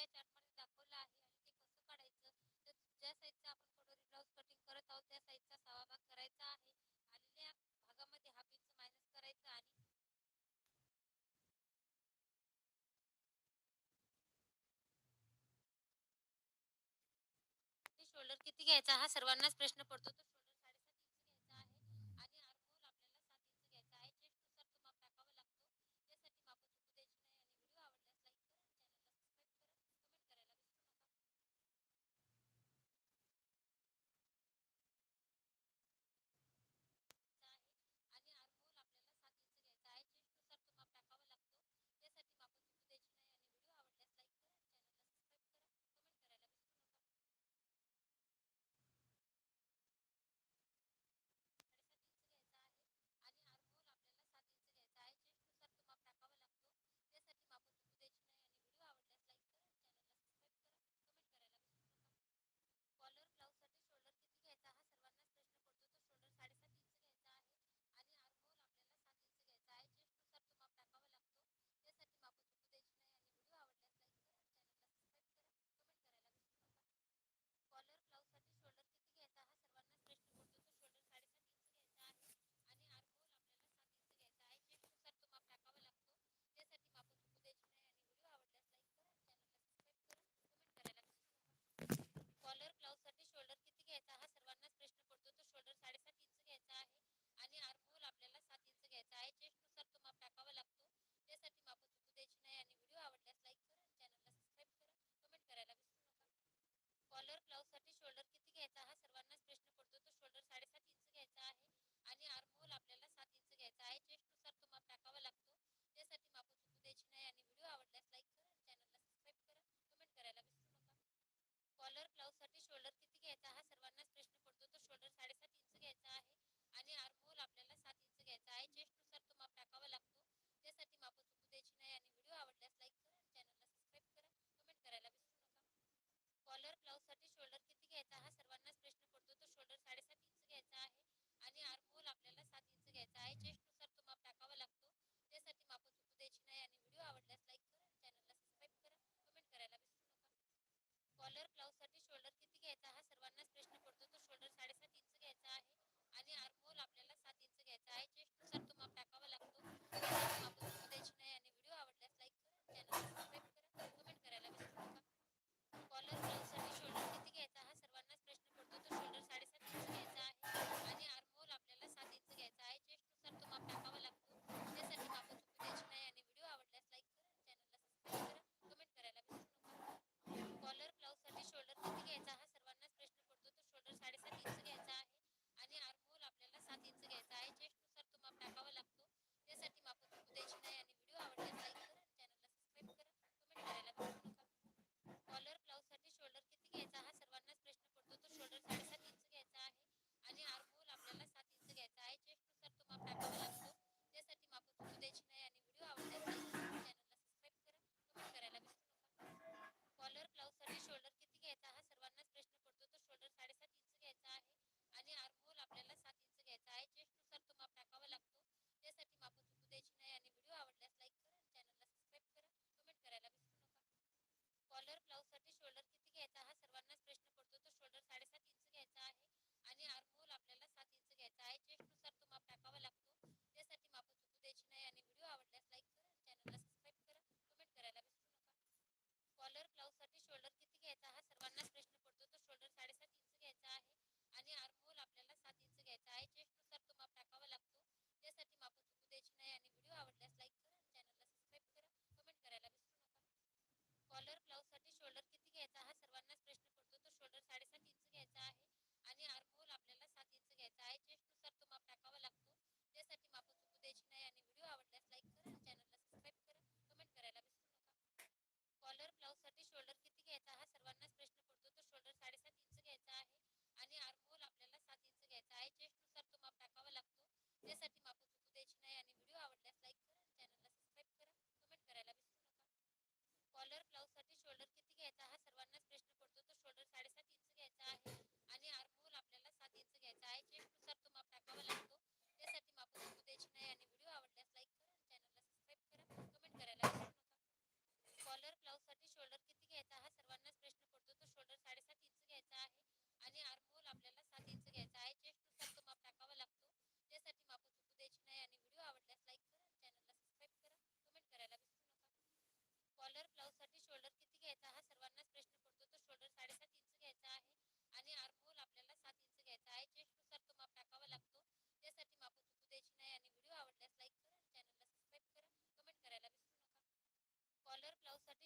या चार्टमध्ये दाखवलं आहे आणि ते कसं काढायचं तर ज्या साईजचा आपण ब्लाऊज कटिंग करत आहोत त्या साईजचा सहावा भाग करायचा आहे. आलेल्या भागामध्ये हा पिंच मायनस करायचा आणि शोल्डर किती घ्यायचा हा सर्वांनाच प्रश्न पडतो.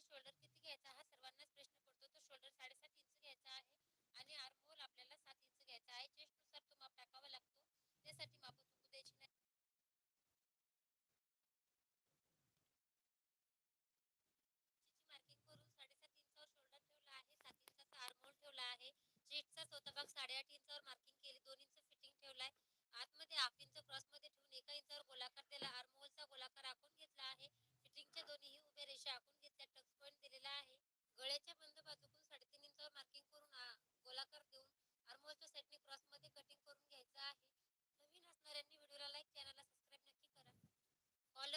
suelto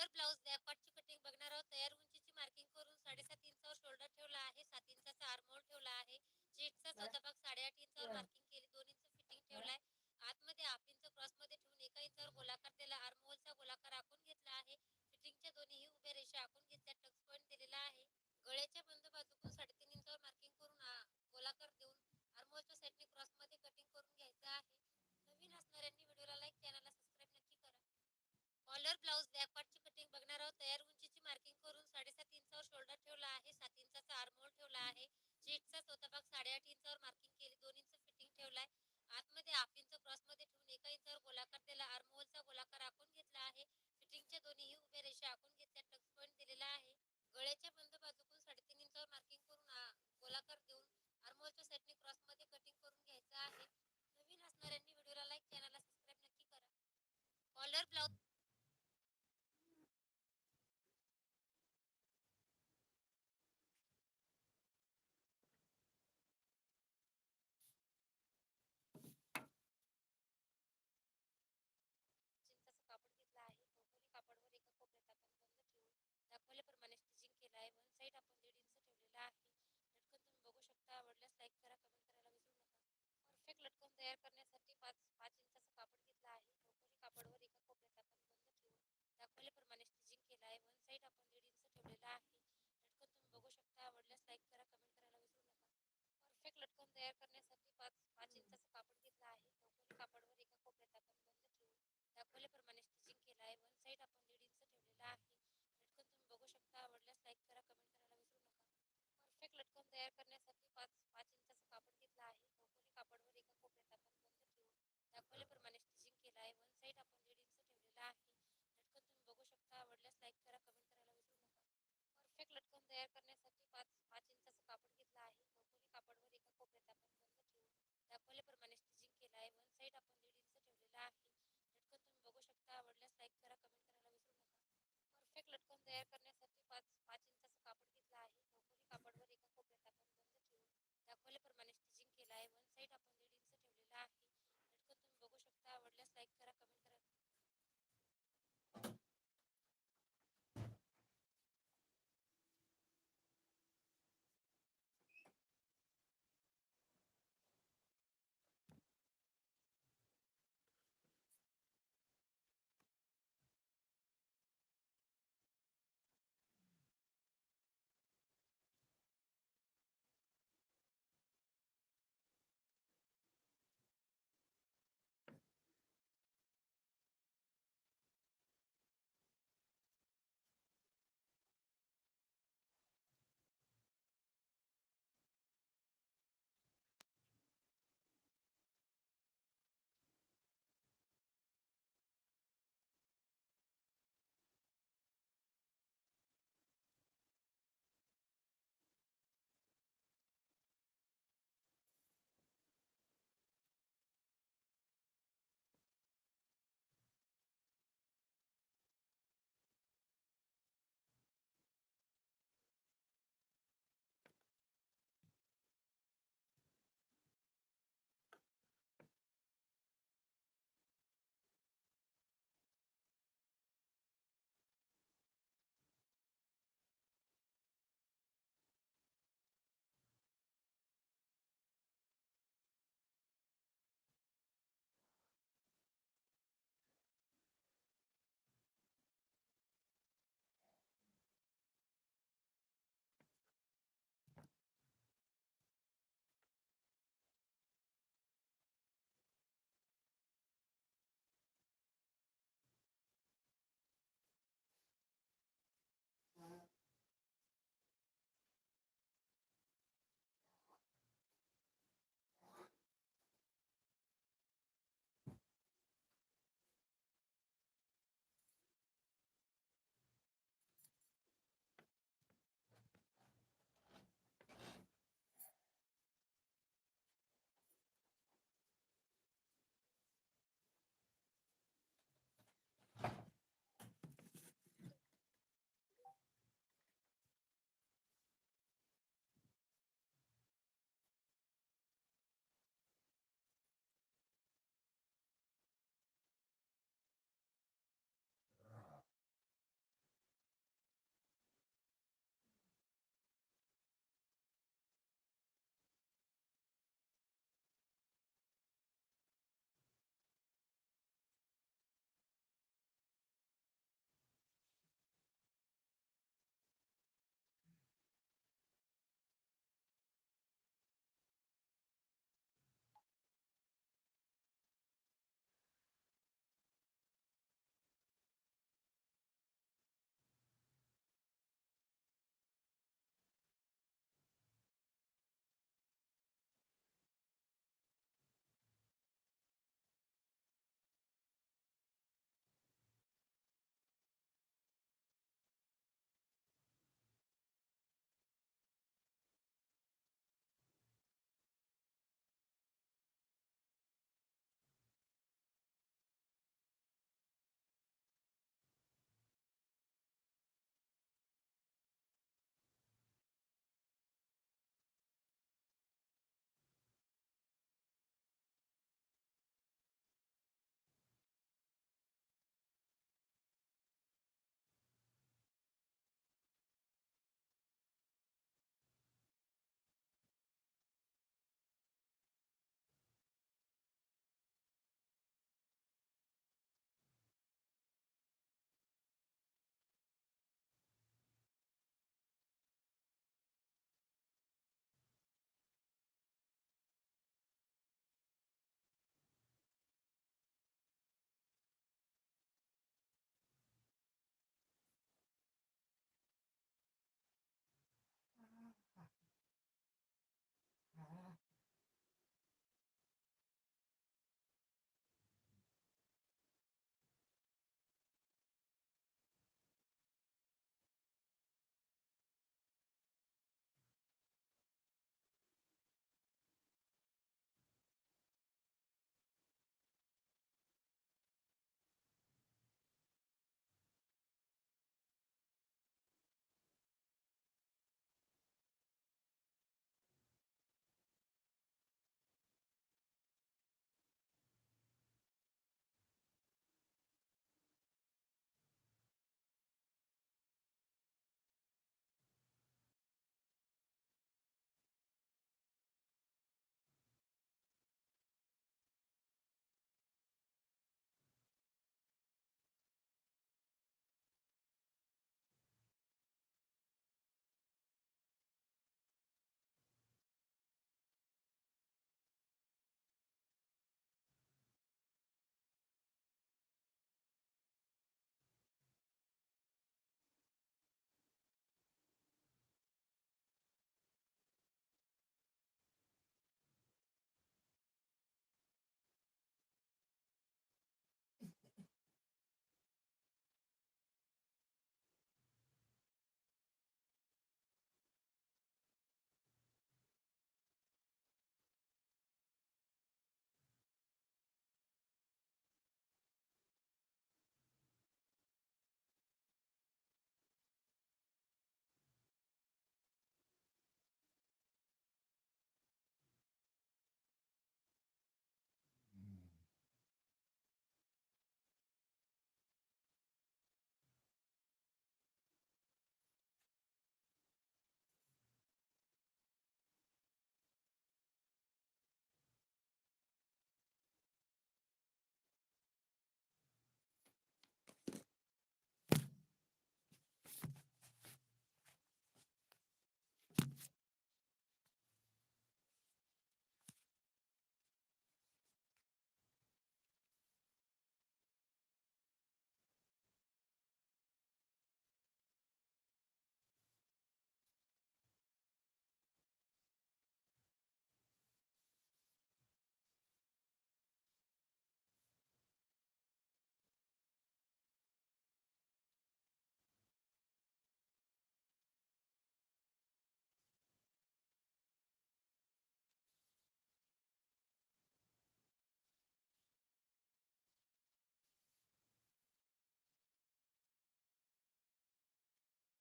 कॉलर ब्लाऊज बॅकपार्टची कटिंग बघणार आहोत. तयार उंचीची मार्किंग करून साडेसात इंचावर शोल्डर ठेवला आहे. सात इंचाचा आर्महोल ठेवला आहे. चेस्टचा चौथा भाग साडेआठ इंचावर मार्किंग केली. दोन इंच फिटिंग ठेवलाय. आतमध्ये हाफ इंच क्रॉसमध्ये ठेवून एका इंचावर गोलाकार दिला आर्महोलचा गोलाकार आखून घेतला आहे. फिटिंगच्या दोन्ही उभ्या रेषा आखून घेतल्या. टक्स पॉईंट दिलेला आहे. गळ्याच्या बंद बाजूकडून साडेतीन इंचावर मार्किंग करून गोलाकार देऊन आर्महोलच्या साईडने क्रॉसमध्ये कटिंग करून घ्यायचं आहे. नवीन असणाऱ्यांनी व्हिडिओला लाईक चॅनलला सबस्क्राईब नक्की करा. कॉलर ब्लाऊज आहोत तयार उंचीची मार्किंग करून साडेसात इंचावर शोल्डर ठेवला आहे. सात इंचाचा आर्महोल ठेवला आहे. चेस्टचा चौथा भाग साडेआठ इंचावर मार्किंग केली. दोन इंच फिटिंग ठेवलाय. आतमध्ये हाफ इंच क्रॉसमध्ये ठेवून एका इंचावर गोलाकार दिला आर्महोलचा गोलाकार आखून घेतला आहे. फिटिंगच्या दोन्ही उभ्या रेषा आखून घेतल्या टक्स पॉईंट दिलेला आहे गळ्याच्या बंद बाजूकडून साडेतीन इंचावर मार्किंग करून आ- गोलाकार देऊन आर्महोलच्या साईडने क्रॉसमध्ये कटिंग करून घ्यायचं आहे नवीन असणाऱ्यांनी व्हिडिओला लाईक चॅनलला सबस्क्राईब नक्की करा कॉलर ब्लाऊज चिंचाचं कापड घेतलं आहे चौकोनी कापडवर एका कोपऱ्यात आपण बंद ठेवून दाखवल्याप्रमाणे स्टिचिंग केलं आहे वन साईड आपण दीड इंच ठेवलेला आहे लटकन तुम्ही बघू शकता आवडल्यास लाईक करा कमेंट करायला विसरू नका परफेक्ट लटकन तयार करण्यासाठी पाच पाच इंचाचं कापड घेतलं आहे. चौकोनी कापडवर एका कोपऱ्यात आपण बंद ठेवून दाखवल्याप्रमाणे स्टिचिंग केलं आहे. वन साईड आपण दीड इंच ठेवलेला आहे. लटकन तुम्ही बघू शकता. आवडल्यास लाईक करा कमेंट करायला विसरू नका. परफेक्ट लटकन तयार करण्यासाठी पाच पाच इंचाचं कापड घेतलं आहे. चौकोनी कापडवर एका कोपऱ्यात आपण बंद ठेवून दाखवल्याप्रमाणे स्टिचिंग केलं आहे. वन साईड आपण दीड इंच ठेवलेला आहे. लटकन तुम्ही बघू शकता. आवडल्यास लाईक करा कमेंट करायला विसरू नका. परफेक्ट लटकन तयार करण्यासाठी पाच पाच इंच कापड घेतलं आहे चौकोनी कापडवर एका कोपऱ्यात आपण बंद ठेवून दाखवल्याप्रमाणे स्टिचिंग केलं आहे वन साईड आपण दीड इंच ठेवलेला आहे लटकन तुम्ही बघू शकता आवडल्यास लाईक करा कमेंट करायला विसरू नका परफेक्ट लटकन तयार करण्यासाठी पाच पाच इंचाचं कापड घेतलं आहे चौकोनी कापडवर एका कोपऱ्यात आपण बंद ठेवून दाखवल्याप्रमाणे स्टिचिंग केलं आहे वन साईड आपण दीड इंच ठेवलेला आहे. लटकन तुम्ही बघू शकता. आवडल्यास लाईक करा कमेंट करायला विसरू नका. परफेक्ट लटकन तयार करण्यासाठी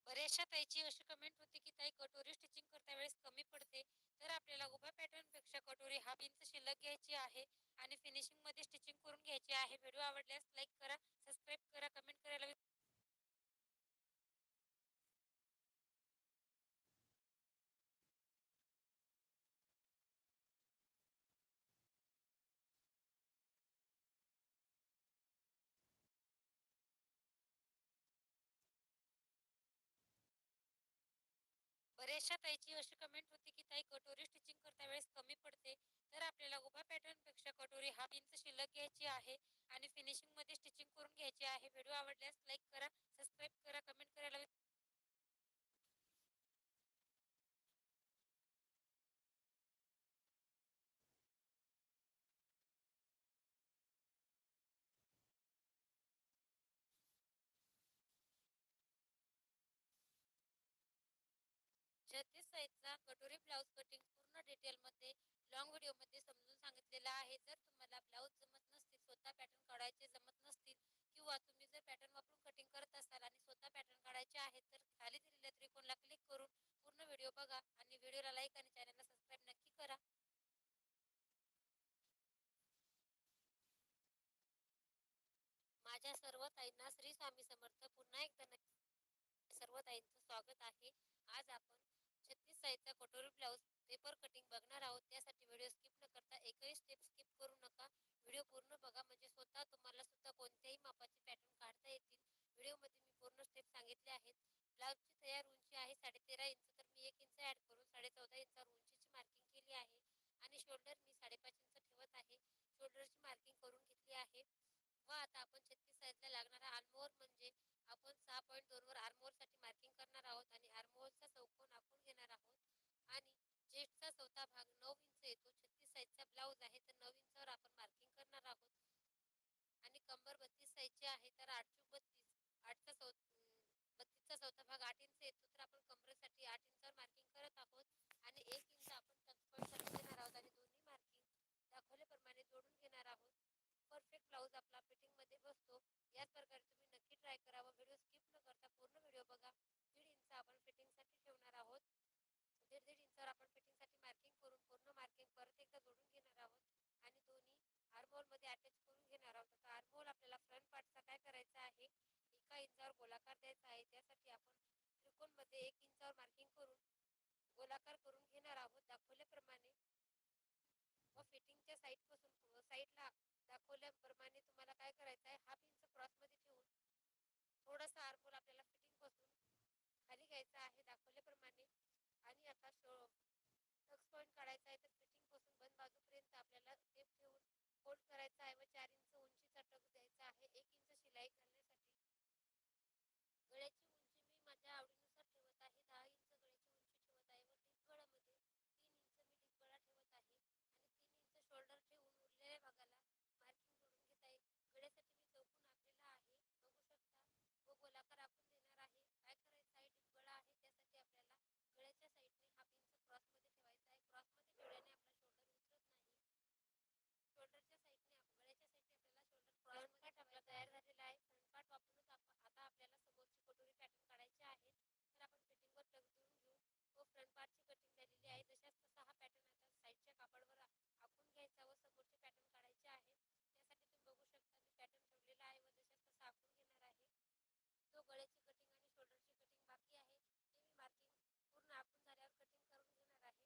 बऱ्याचशा ताईची अशी कमेंट होती की ताई कटोरी स्टिचिंग करता वेळेस कमी पडते तर आपल्याला उभ्या पॅटर्नपेक्षा कटोरी हा इंच शिल्लक घ्यायची आहे आणि फिनिशिंगमध्ये स्टिचिंग करून घ्यायची आहे. व्हिडिओ आवडल्यास लाईक करा सबस्क्राईब करा कमेंट करायला विसरू अशी कमेंट होती की ताई कटोरी स्टिचिंग करता वेळेस कमी पडते. तर आपल्याला उभ्या पॅटर्नपेक्षा कटोरी हाफ इंच शिल्लक घ्यायची आहे आणि फिनिशिंगमध्ये स्टिचिंग करून घ्यायची आहे व्हिडिओ आवडल्यास लाईक करा सबस्क्राईब करा कमेंट करायला विसरू छत्तीस साईजचा कटोरी ब्लाऊज कटिंग पूर्ण डिटेलमध्ये लॉंग व्हिडिओमध्ये समजून सांगितलेला आहे. जर तुम्हाला ब्लाऊज जमत नसतील स्वतः पॅटर्न काढायचे जमत नसतील किंवा तुम्ही जर पॅटर्न वापरून कटिंग करत असाल आणि स्वतः पॅटर्न काढायचे आहेत तर खाली दिलेल्या त्रिकोणला क्लिक करून पूर्ण व्हिडिओ बघा आणि व्हिडिओला लाईक आणि चॅनलला सबस्क्राईब नक्की करा. माझ्या सर्व ताईंना श्री स्वामी समर्थ पुन्हा एकदा नक्की सर्व ताईंचं स्वागत आहे. आज आपण छत्तीस साईजचा कटोरी ब्लाऊज पेपर कटिंग बघणार आहोत. त्यासाठी व्हिडिओ स्किप न करता एकही स्टेप स्किप करू नका. व्हिडिओ पूर्ण बघा. म्हणजे स्वतः तुम्हाला सुद्धा कोणत्याही मापाचे पॅटर्न काढता येतील. व्हिडिओमध्ये मी पूर्ण स्टेप सांगितले आहेत. ब्लाऊजची तयार उंची आहे साडेतेरा इंच. तर मी एक इंच ॲड करून साडेचौदा इंचावर उंचीची मार्किंग केली आहे. आणि शोल्डर मी साडेपाच इंच ठेवत आहे. शोल्डरची मार्किंग करून घेतली आहे. व आता आपण छत्तीस साईजला लागणारा आर्मोर म्हणजे आपण सहा पॉईंट दोनवर आर्मोरसाठी मार्किंग करणार आहोत आणि आर्मोरचा चौकोन आखून घेणार आहोत. आणि चेस्टचा चौथा भाग नऊ इंच येतो छत्तीस साईजचा ब्लाऊज आहे तर नऊ इंचावर आपण मार्किंग करणार आहोत. आणि कंबर बत्तीस साईजची आहे तर आठ चूक बत्तीस आठचा चौ बत्तीसचा चौथा भाग आठ इंच येतो तर आपण कमरेसाठी आठ इंचावर मार्किंग करत आहोत आणि एक इंच आपण टच पॉईंटसाठी घेणार आहोत आणि दोन्ही मार्किंग दाखवल्याप्रमाणे जोडून घेणार आहोत परफेक्ट ब्लाऊज आपला फिटिंगमध्ये बसतो. याच प्रकारे तुम्ही नक्की ट्राय करा व व्हिडिओ स्किप न करता पूर्ण व्हिडिओ बघा. दीड इंच आपण फिटिंगसाठी ठेवणार आहोत. दीड दीड इंचावर आपण फिटिंगसाठी मार्किंग करून पूर्ण मार्किंग परत एकदा जोडून घेणार आहोत. आणि दोन्ही आर्मोलमध्ये अटॅच करून घेणार आहोत. आता आर्मोल आपल्याला फ्रंट पार्टचा काय करायचा आहे? एका इंचावर गोलाकार द्यायचा आहे. त्यासाठी आपण त्रिकोणमध्ये एक इंचावर मार्किंग करून गोलाकार करून घेणार आहोत. दाखवल्याप्रमाणे. व फिटिंगच्या साईडपासून साईडला दाखवल्याप्रमाणे तुम्हाला काय करायचं आहे? हाफ इंच क्रॉसमध्ये ठेवून थोडासा आर्मोल आपल्याला फिटिंगपासून खाली घ्यायचा आहे दाखवल्याप्रमाणे. आणि आता टक्स पॉईंट काढायचा आहे तर फिटिंगपासून बंद बाजूपर्यंत आपल्याला टेप ठेवून फोल्ड करायचा आहे व चार इंच उंचीचा टक्स द्यायचा आहे. एक इंच शिलाई घालण्यासाठी गळ्याची उंची मी माझ्या आवडीनुसार ठेवत आहे दहा इंच गळ्याची उंची ठेवत आहे व टिपगळामध्ये तीन इंच मी टिपगळा ठेवत आहे आणि तीन इंच शोल्डर ठेवून उरलेल्या भागाला मार्किंग जोडून घेत आहे गळ्यासाठी मी चौकून आखलेला आहे बघू शकता व गोलाकार आखून देणार आहे काय करायचं आहे टिपगळा आहे त्यासाठी आपल्याला गळ्याच्या साईडने हाफ इंच क्रॉसमध्ये ठेवायचा आहे क्रॉसमध्ये ठेवल्याने आपला शोल्डर उतरत नाही शोल्डरच्या साईडने गळ्याच्या साईडने आपल्याला शोल्डर क्रॉसमध्ये आपला तयार झालेला आहे फ्रंट वापरूनच आता आपल्याला समोरची कटोरी पॅटर्न काढायचे आहेत तर आपण फिटिंगवर टक देऊन घेऊ व फ्रंट पार्टची कटिंग झालेली आहे. जशाच तसा हा पॅटर्न आता साईडच्या कापडवर आखून घ्यायचा व समोरचे पॅटर्न काढायचे आहे. त्यासाठी तुम्ही बघू शकता मी पॅटर्न ठेवलेला आहे व जशाच तसा आखून घेणार आहे. जो गळ्याची कटिंग आणि शोल्डरची कटिंग बाकी आहे ते मी मार्किंग पूर्ण आखून झाल्यावर कटिंग करून घेणार आहे.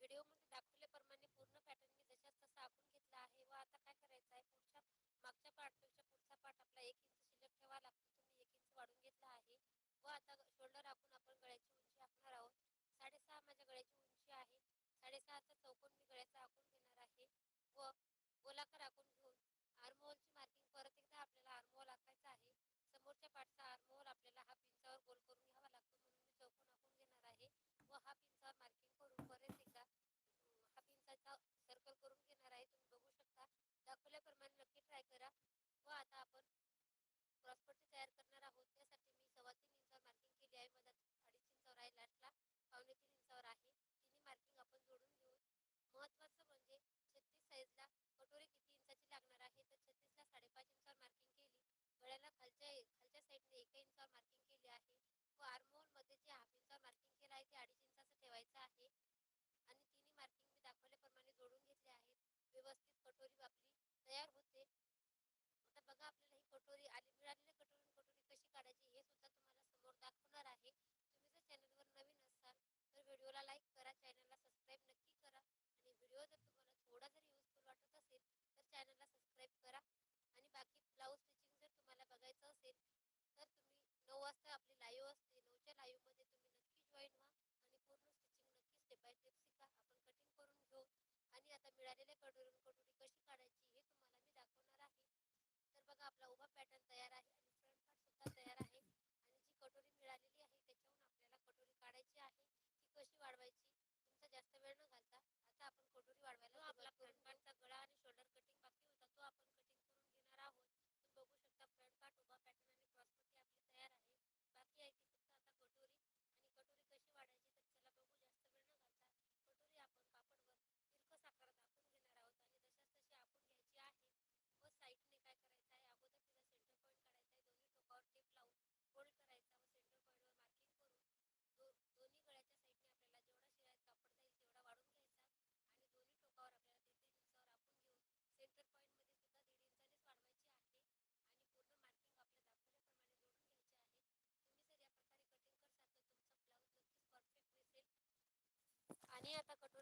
व्हिडिओमध्ये दाखवल्याप्रमाणे पूर्ण पॅटर्न मी जशाच तसा आखून घेतला आहे व आता काय करायचं आहे? पुढच्या मागच्या पार्टपेक्षा पुढचा पार्ट आपला एक इंच शिल्लक ठेवा लागतो. तुम्ही एक इंच वाढून घेतला आहे. व आता शोल्डर आपण आपण गळ्याची उंची आखणार आहोत. साडेसहा माझ्या गळ्याची उंची आहे. साडेसहाचा चौकोन मी गळ्याचा आखून घेणार आहे. व गोलाकार आखून घेऊन आर्मोलची मार्किंग परत एकदा आपल्याला आर्मोल आखायचा आहे. समोरच्या पाठचा आर्मोल आपल्याला हा पिंचावर गोल करून घ्यावा लागतो म्हणून मी चौकोन आखून घेणार आहे. व हा पिंचावर मार्किंग करून परत एकदा हा पिंचाचा सर्कल करून घेणार आहे. तुम्ही बघू शकता. दाखवल्याप्रमाणे नक्की ट्राय करा. व आता आपण क्रॉसपट्टी तयार करणार आहोत. त्यासाठी मी सव्वा तीन इंचावर मार्किंग केली आहे. माझा अडीच इंचावर आहे. लास्टला पावणे तीन इंचावर आहे. तिन्ही मार्किंग आपण जोडून घेऊ. महत्वाचं म्हणजे छत्तीस साईजला कटोरी किती इंचाची लागणार आहे? तर छत्तीसला साडेपाच इंचावर मार्किंग केली. गळ्याला खालच्या खालच्या साईडने एका इंचावर मार्किंग केली आहे. व आर्मोलमध्ये जे हाफ इंचावर मार्किंग केलं आहे ते अडीच इंचाचं ठेवायचं आहे. आणि तिन्ही मार्किंग मी दाखवल्याप्रमाणे जोडून घेतले आहेत. व्यवस्थित कटोरी आपली तयार होते. आता बघा आपल्याला ही कटोरी कटोरी कशी काढायची हे सुद्धा तुम्हाला समोर दाखवणार आहे. तुम्ही जर चॅनलवर नवीन असाल तर व्हिडिओला लाईक करा चॅनलला सबस्क्राईब नक्की करा. आणि व्हिडिओ जर तुम्हाला थोडा जरी युजफुल वाटत असेल तर चॅनलला सबस्क्राईब करा. आणि बाकी ब्लाऊज स्टिचिंग जर तुम्हाला बघायचं असेल तर तुम्ही नऊ वाजता आपली लाईव्ह असते. नऊच्या लाईव्हमध्ये तुम्ही नक्की जॉईन व्हा आणि पूर्ण स्टिचिंग नक्की स्टेप बाय स्टेप शिका. आपण कटिंग करून घेऊ. आणि आता मिळालेल्या कटोरून कटोरी कशी काढायची हे तुम्हाला मी दाखवणार आहे तर बघा आपला उभा पॅटर्न तयार आहे आणि फ्रंट पार्ट सुद्धा तयार आहे. आणि जी कटोरी मिळालेली आहे त्याच्याहून आपल्याला कटोरी काढायची आहे. ती कशी वाढवायची? तुमचा जास्त वेळ न घालता आता आपण कटोरी वाढवायला आपला फ्रंट पार्टचा गळा आणि शोल्डर कटिंग बाकी होता तो आपण कटिंग करून घेणार आहोत तुम्ही बघू शकता फ्रंट पार्ट उभा पॅटर्न आणि क्रॉस पट्टी आपली तयार आहे बाकी आहे ती फक्त आता कटोरी आणि कटोरी कशी वाढायची तर चला बघू जास्त वेळ न घालता कटोरी आपण कापडवर तिरकस आकार दाखवून घेणार आहोत आणि जशाच तशी आपण घ्यायची आहे व साईडने काय करायचं आहे अगोदर तिला सेंटर पॉईंट काढायचा आहे दोन्ही टोकावर टेप लावून फोल्ड करायचा व सेंटर पॉईंटवर मार्किंग करून दो दोन्ही गळ्याच्या साईडने आपल्याला जेवढा शिरायत कापड जाईल तेवढा वाढून घ्यायचा आणि दोन्ही टोकावर आपल्याला दीड दीड इंचावर आपण घेऊन सेंटर पॉईंटमध्ये सुद्धा दीड इंचानेच वाढवायची आहे आणि पूर्ण मार्किंग आपल्या दाखवल्याप्रमाणे जोडून घ्यायचे आहे तुम्ही जर या प्रकारे कटिंग करसाल तर तुमचा ब्लाऊज नक्कीच परफेक्ट दिसेल आणि आता कटोरी कटिंग